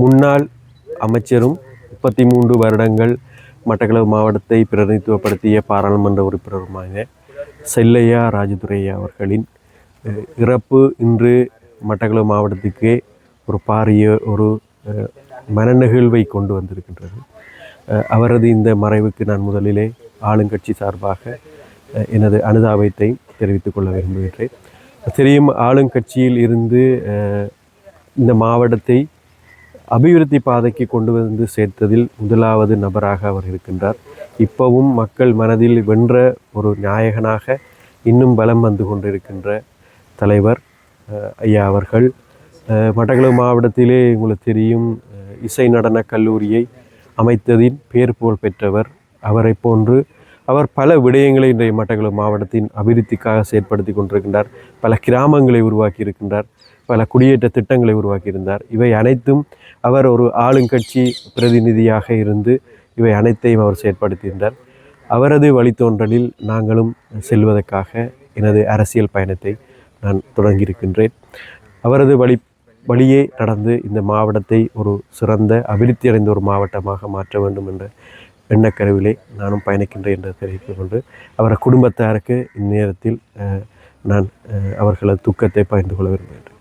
முன்னாள் அமைச்சரும் முப்பத்தி மூன்று வருடங்கள் மட்டக்களவு மாவட்டத்தை பிரதிநிதித்துவப்படுத்திய பாராளுமன்ற உறுப்பினருமான செல்லையா ராஜதுரையா அவர்களின் இறப்பு இன்று மட்டக்களவு மாவட்டத்துக்கு ஒரு பாரிய ஒரு மனநெகிழ்வை கொண்டு வந்திருக்கின்றது. அவரது இந்த மறைவுக்கு நான் முதலிலே ஆளுங்கட்சி சார்பாக எனது அனுதாபத்தை தெரிவித்துக் கொள்ள விரும்புகின்றேன். தெரியும் ஆளுங்கட்சியில் இருந்து இந்த மாவட்டத்தை அபிவிருத்தி பாதைக்கு கொண்டு வந்து சேர்த்ததில் முதலாவது நபராக அவர் இருக்கின்றார். இப்பவும் மக்கள் மனதில் வென்ற ஒரு நாயகனாக இன்னும் பலம் வந்து கொண்டிருக்கின்ற தலைவர் ஐயா அவர்கள். அஹ், மட்டக்களப்பு மாவட்டத்திலே உங்களுக்கு தெரியும் இசை நடன கல்லூரியை அமைத்ததின் பேர் புகழ் பெற்றவர். அவரை போன்று அவர் பல விடயங்களை இன்றைய மட்டக்களப்பு மாவட்டத்தின் அபிவிருத்திக்காக செயற்படுத்தி கொண்டிருக்கின்றார். பல கிராமங்களை உருவாக்கி இருக்கின்றார் பல குடியேற்ற திட்டங்களை உருவாக்கியிருந்தார். இவை அனைத்தும் அவர் ஒரு ஆளுங்கட்சி பிரதிநிதியாக இருந்து இவை அனைத்தையும் அவர் செயற்படுத்தியிருந்தார். அவரது வழித்தோன்றலில் நாங்களும் செல்வதற்காக எனது அரசியல் பயணத்தை நான் தொடங்கியிருக்கின்றேன். அவரது வழி வழியே நடந்து இந்த மாவட்டத்தை ஒரு சிறந்த அபிவிருத்தி அடைந்த ஒரு மாவட்டமாக மாற்ற வேண்டும் என்ற எண்ணக்கருவிலே நானும் பயணிக்கின்றேன் என்று தெரிவித்துக் கொண்டு அவரது குடும்பத்தாருக்கு இந்நேரத்தில் நான் அவர்களது துக்கத்தை பகிர்ந்து கொள்ள விரும்புகிறேன்